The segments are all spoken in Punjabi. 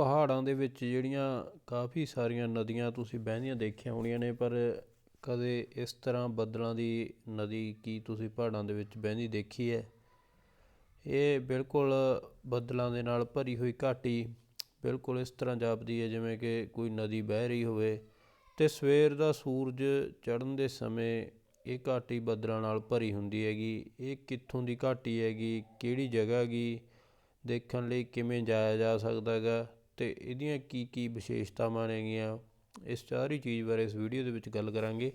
ਪਹਾੜਾਂ ਦੇ ਵਿੱਚ ਜਿਹੜੀਆਂ ਕਾਫੀ ਸਾਰੀਆਂ ਨਦੀਆਂ ਤੁਸੀਂ ਵਹਿੰਦੀਆਂ ਦੇਖੀਆਂ ਹੋਣੀਆਂ ਨੇ, ਪਰ ਕਦੇ ਇਸ ਤਰ੍ਹਾਂ ਬੱਦਲਾਂ ਦੀ ਨਦੀ ਕੀ ਤੁਸੀਂ ਪਹਾੜਾਂ ਦੇ ਵਿੱਚ ਵਹਿੰਦੀ ਦੇਖੀ ਹੈ? ਇਹ ਬਿਲਕੁਲ ਬੱਦਲਾਂ ਦੇ ਨਾਲ ਭਰੀ ਹੋਈ ਘਾਟੀ, ਬਿਲਕੁਲ ਇਸ ਤਰ੍ਹਾਂ ਜਾਪਦੀ ਹੈ ਜਿਵੇਂ ਕਿ ਕੋਈ ਨਦੀ ਵਹਿ ਰਹੀ ਹੋਵੇ। ਅਤੇ ਸਵੇਰ ਦਾ ਸੂਰਜ ਚੜ੍ਹਨ ਦੇ ਸਮੇਂ ਇਹ ਘਾਟੀ ਬੱਦਲਾਂ ਨਾਲ ਭਰੀ ਹੁੰਦੀ ਹੈਗੀ। ਇਹ ਕਿੱਥੋਂ ਦੀ ਘਾਟੀ ਹੈਗੀ? ਕਿਹੜੀ ਜਗ੍ਹਾ ਹੈਗੀ? ਦੇਖਣ ਲਈ ਕਿਵੇਂ ਜਾਇਆ ਜਾ ਸਕਦਾ ਹੈਗਾ? ਅਤੇ ਇਹਦੀਆਂ ਕੀ ਕੀ ਵਿਸ਼ੇਸ਼ਤਾਵਾਂ ਨੇਗੀਆਂ, ਇਸ ਸਾਰੀ ਚੀਜ਼ ਬਾਰੇ ਇਸ ਵੀਡੀਓ ਦੇ ਵਿੱਚ ਗੱਲ ਕਰਾਂਗੇ।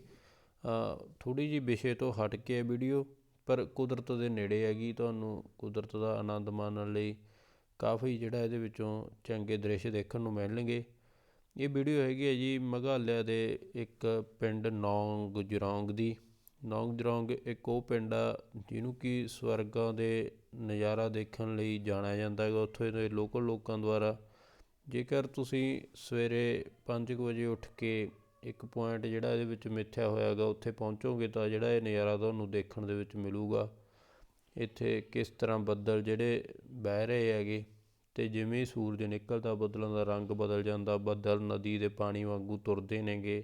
ਥੋੜ੍ਹੀ ਜਿਹੀ ਵਿਸ਼ੇ ਤੋਂ ਹਟ ਕੇ ਹੈ ਵੀਡੀਓ, ਪਰ ਕੁਦਰਤ ਦੇ ਨੇੜੇ ਹੈਗੀ, ਤੁਹਾਨੂੰ ਕੁਦਰਤ ਦਾ ਆਨੰਦ ਮਾਣਨ ਲਈ ਕਾਫੀ ਜਿਹੜਾ ਇਹਦੇ ਵਿੱਚੋਂ ਚੰਗੇ ਦ੍ਰਿਸ਼ ਦੇਖਣ ਨੂੰ ਮਿਲਣਗੇ। ਇਹ ਵੀਡੀਓ ਹੈਗੀ ਹੈ ਜੀ ਮੇਘਾਲਿਆ ਦੇ ਇੱਕ ਪਿੰਡ ਨੌਂਗ ਜਰੌਂਗ ਦੀ। ਨੌਂਗ ਜਰੌਂਗ ਇੱਕ ਉਹ ਪਿੰਡ ਆ ਜਿਹਨੂੰ ਕਿ ਸਵਰਗਾਂ ਦੇ ਨਜ਼ਾਰਾ ਦੇਖਣ ਲਈ ਜਾਣਿਆ ਜਾਂਦਾ ਹੈਗਾ। ਉੱਥੇ ਦੇ ਲੋਕਲ ਲੋਕਾਂ ਦੁਆਰਾ ਜੇਕਰ ਤੁਸੀਂ ਸਵੇਰੇ 5 ਵਜੇ ਉੱਠ ਕੇ ਇੱਕ ਪੁਆਇੰਟ ਜਿਹੜਾ ਇਹਦੇ ਵਿੱਚ ਮਿੱਥਿਆ ਹੋਇਆ ਹੈਗਾ ਉੱਥੇ ਪਹੁੰਚੋਗੇ ਤਾਂ ਜਿਹੜਾ ਇਹ ਨਜ਼ਾਰਾ ਤੁਹਾਨੂੰ ਦੇਖਣ ਦੇ ਵਿੱਚ ਮਿਲੂਗਾ। ਇੱਥੇ ਕਿਸ ਤਰ੍ਹਾਂ ਬੱਦਲ ਜਿਹੜੇ ਬਹਿ ਰਹੇ ਹੈਗੇ ਅਤੇ ਜਿਵੇਂ ਸੂਰਜ ਨਿਕਲਦਾ, ਬੱਦਲਾਂ ਦਾ ਰੰਗ ਬਦਲ ਜਾਂਦਾ, ਬੱਦਲ ਨਦੀ ਦੇ ਪਾਣੀ ਵਾਂਗੂ ਤੁਰਦੇ ਨੇਗੇ।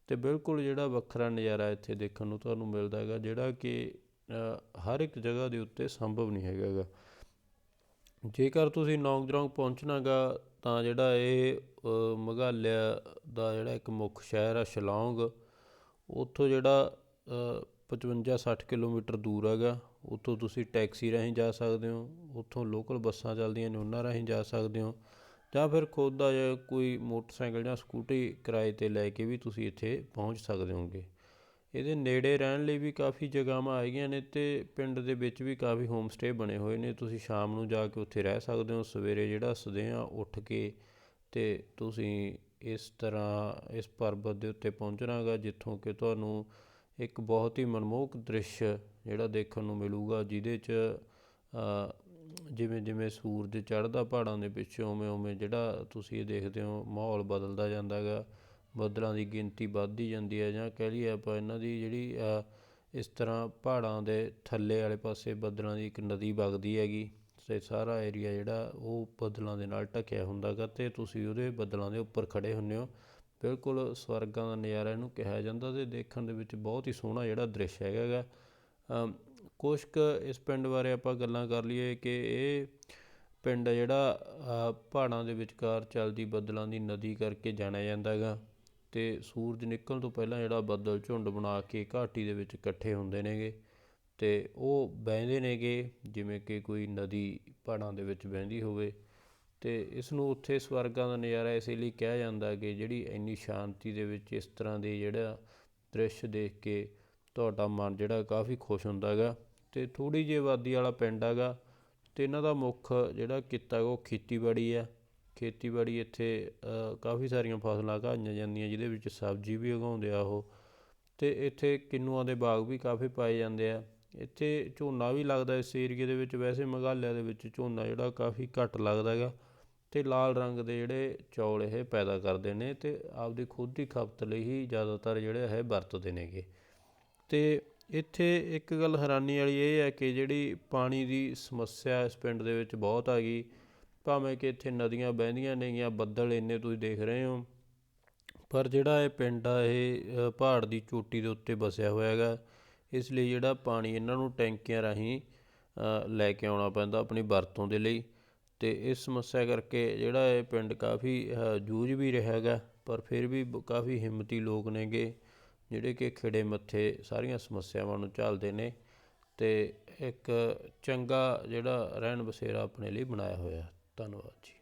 ਅਤੇ ਬਿਲਕੁਲ ਜਿਹੜਾ ਵੱਖਰਾ ਨਜ਼ਾਰਾ ਇੱਥੇ ਦੇਖਣ ਨੂੰ ਤੁਹਾਨੂੰ ਮਿਲਦਾ ਹੈਗਾ, ਜਿਹੜਾ ਕਿ ਹਰ ਇੱਕ ਜਗ੍ਹਾ ਦੇ ਉੱਤੇ ਸੰਭਵ ਨਹੀਂ ਹੈਗਾ ਜੇਕਰ ਤੁਸੀਂ ਨੌਂਗਜਰੋਂਗ ਪਹੁੰਚਣਾ ਗਾ ਤਾਂ ਜਿਹੜਾ ਇਹ ਮੇਘਾਲਿਆ ਦਾ ਜਿਹੜਾ ਇੱਕ ਮੁੱਖ ਸ਼ਹਿਰ ਆ ਸ਼ਿਲੌਂਗ, ਉੱਥੋਂ ਜਿਹੜਾ ਪਚਵੰਜਾ ਸੱਠ ਕਿਲੋਮੀਟਰ ਦੂਰ ਹੈਗਾ, ਉੱਥੋਂ ਤੁਸੀਂ ਟੈਕਸੀ ਰਾਹੀਂ ਜਾ ਸਕਦੇ ਹੋ, ਉੱਥੋਂ ਲੋਕਲ ਬੱਸਾਂ ਚੱਲਦੀਆਂ ਨੇ, ਉਹਨਾਂ ਰਾਹੀਂ ਜਾ ਸਕਦੇ ਹੋ, ਜਾਂ ਫਿਰ ਖੁਦ ਦਾ ਜਾਂ ਕੋਈ ਮੋਟਰਸਾਈਕਲ ਜਾਂ ਸਕੂਟੀ ਕਿਰਾਏ 'ਤੇ ਲੈ ਕੇ ਵੀ ਤੁਸੀਂ ਇੱਥੇ ਪਹੁੰਚ ਸਕਦੇ ਹੋਗੇ। ਇਹਦੇ ਨੇੜੇ ਰਹਿਣ ਲਈ ਵੀ ਕਾਫੀ ਜਗ੍ਹਾਵਾਂ ਹੈਗੀਆਂ ਨੇ ਅਤੇ ਪਿੰਡ ਦੇ ਵਿੱਚ ਵੀ ਕਾਫੀ ਹੋਮ ਸਟੇਅ ਬਣੇ ਹੋਏ ਨੇ। ਤੁਸੀਂ ਸ਼ਾਮ ਨੂੰ ਜਾ ਕੇ ਉੱਥੇ ਰਹਿ ਸਕਦੇ ਹੋ। ਸਵੇਰੇ ਜਿਹੜਾ ਸਦਿਆਂ ਉੱਠ ਕੇ ਅਤੇ ਤੁਸੀਂ ਇਸ ਤਰ੍ਹਾਂ ਇਸ ਪਰਬਤ ਦੇ ਉੱਤੇ ਪਹੁੰਚਣਾ ਗਾ ਜਿੱਥੋਂ ਕਿ ਤੁਹਾਨੂੰ ਇੱਕ ਬਹੁਤ ਹੀ ਮਨਮੋਹਕ ਦ੍ਰਿਸ਼ ਜਿਹੜਾ ਦੇਖਣ ਨੂੰ ਮਿਲੂਗਾ, ਜਿਹਦੇ 'ਚ ਜਿਵੇਂ ਜਿਵੇਂ ਸੂਰਜ ਚੜ੍ਹਦਾ ਪਹਾੜਾਂ ਦੇ ਪਿੱਛੇ, ਉਵੇਂ ਉਵੇਂ ਜਿਹੜਾ ਤੁਸੀਂ ਇਹ ਦੇਖਦੇ ਹੋ, ਮਾਹੌਲ ਬਦਲਦਾ ਜਾਂਦਾ ਗਾ ਬੱਦਲਾਂ ਦੀ ਗਿਣਤੀ ਵੱਧਦੀ ਜਾਂਦੀ ਹੈ ਜਾਂ ਕਹਿ ਲਈਏ ਆਪਾਂ ਇਹਨਾਂ ਦੀ ਜਿਹੜੀ ਇਸ ਤਰ੍ਹਾਂ ਪਹਾੜਾਂ ਦੇ ਥੱਲੇ ਵਾਲੇ ਪਾਸੇ ਬੱਦਲਾਂ ਦੀ ਇੱਕ ਨਦੀ ਵਗਦੀ ਹੈਗੀ ਅਤੇ ਸਾਰਾ ਏਰੀਆ ਜਿਹੜਾ ਉਹ ਬੱਦਲਾਂ ਦੇ ਨਾਲ ਢੱਕਿਆ ਹੁੰਦਾ ਗਾ ਅਤੇ ਤੁਸੀਂ ਉਹਦੇ ਬੱਦਲਾਂ ਦੇ ਉੱਪਰ ਖੜ੍ਹੇ ਹੁੰਦੇ ਹੋ। ਬਿਲਕੁਲ ਸਵਰਗਾਂ ਦਾ ਨਜ਼ਾਰਾ ਇਹਨੂੰ ਕਿਹਾ ਜਾਂਦਾ ਅਤੇ ਦੇਖਣ ਦੇ ਵਿੱਚ ਬਹੁਤ ਹੀ ਸੋਹਣਾ ਜਿਹੜਾ ਦ੍ਰਿਸ਼ ਹੈਗਾ ਗਾ ਕੁਛ ਕੁ ਇਸ ਪਿੰਡ ਬਾਰੇ ਆਪਾਂ ਗੱਲਾਂ ਕਰ ਲਈਏ ਕਿ ਇਹ ਪਿੰਡ ਜਿਹੜਾ ਪਹਾੜਾਂ ਦੇ ਵਿਚਕਾਰ ਚੱਲਦੀ ਬੱਦਲਾਂ ਦੀ ਨਦੀ ਕਰਕੇ ਜਾਣਿਆ ਜਾਂਦਾ ਹੈਗਾ ਅਤੇ ਸੂਰਜ ਨਿਕਲਣ ਤੋਂ ਪਹਿਲਾਂ ਜਿਹੜਾ ਬੱਦਲ ਝੁੰਡ ਬਣਾ ਕੇ ਘਾਟੀ ਦੇ ਵਿੱਚ ਇਕੱਠੇ ਹੁੰਦੇ ਨੇਗੇ ਅਤੇ ਉਹ ਵਹਿੰਦੇ ਨੇਗੇ, ਜਿਵੇਂ ਕਿ ਕੋਈ ਨਦੀ ਪਹਾੜਾਂ ਦੇ ਵਿੱਚ ਵਹਿੰਦੀ ਹੋਵੇ। ਅਤੇ ਇਸ ਨੂੰ ਉੱਥੇ ਸਵਰਗਾਂ ਦਾ ਨਜ਼ਾਰਾ ਇਸੇ ਲਈ ਕਿਹਾ ਜਾਂਦਾ ਕਿ ਜਿਹੜੀ ਇੰਨੀ ਸ਼ਾਂਤੀ ਦੇ ਵਿੱਚ ਇਸ ਤਰ੍ਹਾਂ ਦੇ ਜਿਹੜਾ ਦ੍ਰਿਸ਼ ਦੇਖ ਕੇ ਤੁਹਾਡਾ ਮਨ ਜਿਹੜਾ ਕਾਫੀ ਖੁਸ਼ ਹੁੰਦਾ ਹੈਗਾ। ਅਤੇ ਥੋੜ੍ਹੀ ਜਿਹੀ ਆਬਾਦੀ ਵਾਲਾ ਪਿੰਡ ਹੈਗਾ ਅਤੇ ਇਹਨਾਂ ਦਾ ਮੁੱਖ ਜਿਹੜਾ ਕਿੱਤਾ ਉਹ ਖੇਤੀਬਾੜੀ ਆ ਖੇਤੀਬਾੜੀ ਇੱਥੇ ਕਾਫੀ ਸਾਰੀਆਂ ਫਸਲਾਂ ਉਗਾਈਆਂ ਜਾਂਦੀਆਂ, ਜਿਹਦੇ ਵਿੱਚ ਸਬਜ਼ੀ ਵੀ ਉਗਾਉਂਦੇ ਆ ਉਹ। ਅਤੇ ਇੱਥੇ ਕਿੰਨੂਆਂ ਦੇ ਬਾਗ ਵੀ ਕਾਫੀ ਪਾਏ ਜਾਂਦੇ ਆ। ਇੱਥੇ ਝੋਨਾ ਵੀ ਲੱਗਦਾ ਇਸ ਏਰੀਏ ਦੇ ਵਿੱਚ, ਵੈਸੇ ਮੇਘਾਲਿਆ ਦੇ ਵਿੱਚ ਝੋਨਾ ਜਿਹੜਾ ਕਾਫੀ ਘੱਟ ਲੱਗਦਾ ਹੈਗਾ। ਅਤੇ ਲਾਲ ਰੰਗ ਦੇ ਜਿਹੜੇ ਚੌਲ ਇਹ ਪੈਦਾ ਕਰਦੇ ਨੇ ਅਤੇ ਆਪਦੀ ਖੁਦ ਦੀ ਖਪਤ ਲਈ ਹੀ ਜ਼ਿਆਦਾਤਰ ਜਿਹੜੇ ਇਹ ਵਰਤਦੇ ਨੇਗੇ। ਅਤੇ ਇੱਥੇ ਇੱਕ ਗੱਲ ਹੈਰਾਨੀ ਵਾਲੀ ਇਹ ਹੈ ਕਿ ਜਿਹੜੀ ਪਾਣੀ ਦੀ ਸਮੱਸਿਆ ਇਸ ਪਿੰਡ ਦੇ ਵਿੱਚ ਬਹੁਤ ਆ ਗਈ। ਭਾਵੇਂ ਕਿ ਇੱਥੇ ਨਦੀਆਂ ਵਹਿੰਦੀਆਂ ਨੇਗੀਆਂ ਬੱਦਲ ਇੰਨੇ ਤੁਸੀਂ ਦੇਖ ਰਹੇ ਹੋ, ਪਰ ਜਿਹੜਾ ਇਹ ਪਿੰਡ ਆ, ਇਹ ਪਹਾੜ ਦੀ ਚੋਟੀ ਦੇ ਉੱਤੇ ਵਸਿਆ ਹੋਇਆ ਹੈਗਾ। ਇਸ ਲਈ ਜਿਹੜਾ ਪਾਣੀ ਇਹਨਾਂ ਨੂੰ ਟੈਂਕੀਆਂ ਰਾਹੀਂ ਲੈ ਕੇ ਆਉਣਾ ਪੈਂਦਾ ਆਪਣੀ ਵਰਤੋਂ ਦੇ ਲਈ। ਅਤੇ ਇਸ ਸਮੱਸਿਆ ਕਰਕੇ ਜਿਹੜਾ ਇਹ ਪਿੰਡ ਕਾਫੀ ਜੂਝ ਵੀ ਰਿਹਾ ਹੈਗਾ, ਪਰ ਫਿਰ ਵੀ ਕਾਫੀ ਹਿੰਮਤੀ ਲੋਕ ਨੇਗੇ, ਜਿਹੜੇ ਕਿ ਖਿੜੇ ਮੱਥੇ ਸਾਰੀਆਂ ਸਮੱਸਿਆਵਾਂ ਨੂੰ ਝੱਲਦੇ ਨੇ। ਅਤੇ ਇੱਕ ਚੰਗਾ ਜਿਹੜਾ ਰਹਿਣ ਬਸੇਰਾ ਆਪਣੇ ਲਈ ਬਣਾਇਆ ਹੋਇਆ। ਧੰਨਵਾਦ ਜੀ